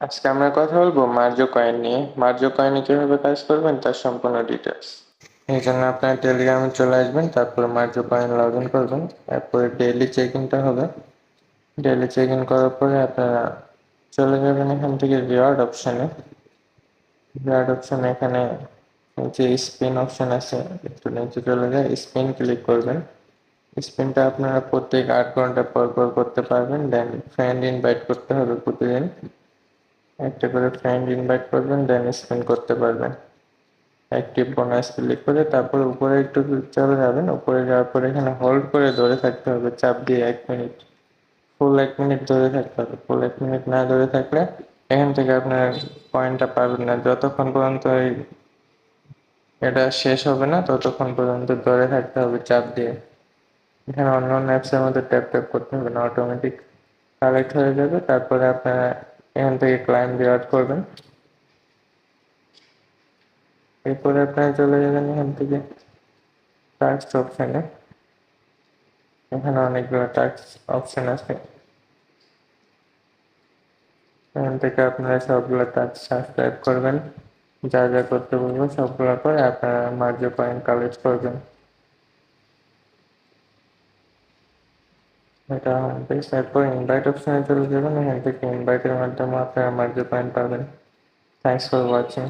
আজকে আমরা কথা বলব মার্জো কয়েন নিয়ে। মার্জ কয়েনে কীভাবে কাজ করবেন তার সম্পূর্ণ ডিটেলস এই জন্য আপনার টেলিগ্রামে চলে আসবেন, তারপর মার্জো কয়েন লগ ইন করবেন, তারপরে ডেইলি চেক ইনটা হবে। ডেইলি চেক ইন করার পরে আপনারা চলে যাবেন এখান থেকে রিওয়ার্ড অপশানে রিওয়ার্ড অপশানে এখানে নিচে স্পিন অপশান আছে, একটু নিচে চলে যায় স্পিন ক্লিক করবেন। স্পিনটা আপনারা প্রত্যেক আট ঘণ্টা পর পর করতে পারবেন দেন ফ্রেন্ড ইনভাইট করতে হবে প্রতিদিন। একটা করে ফ্রেন্ড ইনভাইট করবেন দেন স্পিন করতে পারবেন। অ্যাক্টিভ বোনাস ক্লিক করে তারপর উপরে একটু চলে যাবেন, উপরে যাওয়ার পরে এখানে হোল্ড করে ধরে থাকতে হবে, চাপ দিয়ে এক মিনিট ফুল এক মিনিট ধরে থাকতে হবে ফুল এক মিনিট না ধরে থাকলে এখান থেকে আপনার পয়েন্টটা পাবেন না। যতক্ষণ পর্যন্ত এই এটা শেষ হবে না, ততক্ষণ পর্যন্ত ধরে থাকতে হবে চাপ দিয়ে। এখানে অন্য অন্য অ্যাপসের মধ্যে ট্যাপ ট্যাপ করতে হবে না অটোমেটিক কালেক্ট হয়ে যাবে। তারপরে আপনারা এখান থেকে ক্লাইম রিওয়ার্ড করবেন। এরপরে আপনারা চলে যাবেন এখান থেকে টাক্স অপশানে এখানে অনেকগুলো টাক্স অপশান আছে। এখান থেকে আপনারা সবগুলো টাক্স সাবস্ক্রাইব করবেন। যা যা করতে বলব সবগুলো করে আপনারা মার্জ পয়েন্ট কালেক্ট করবেন। এটা বেশ তারপর ইনভাইট অপশানে চলে যাবেন এখান থেকে ইনভাইটের মাধ্যমে আপনারা মার্জ পয়েন্ট পাবেন থ্যাংকস ফর ওয়াচিং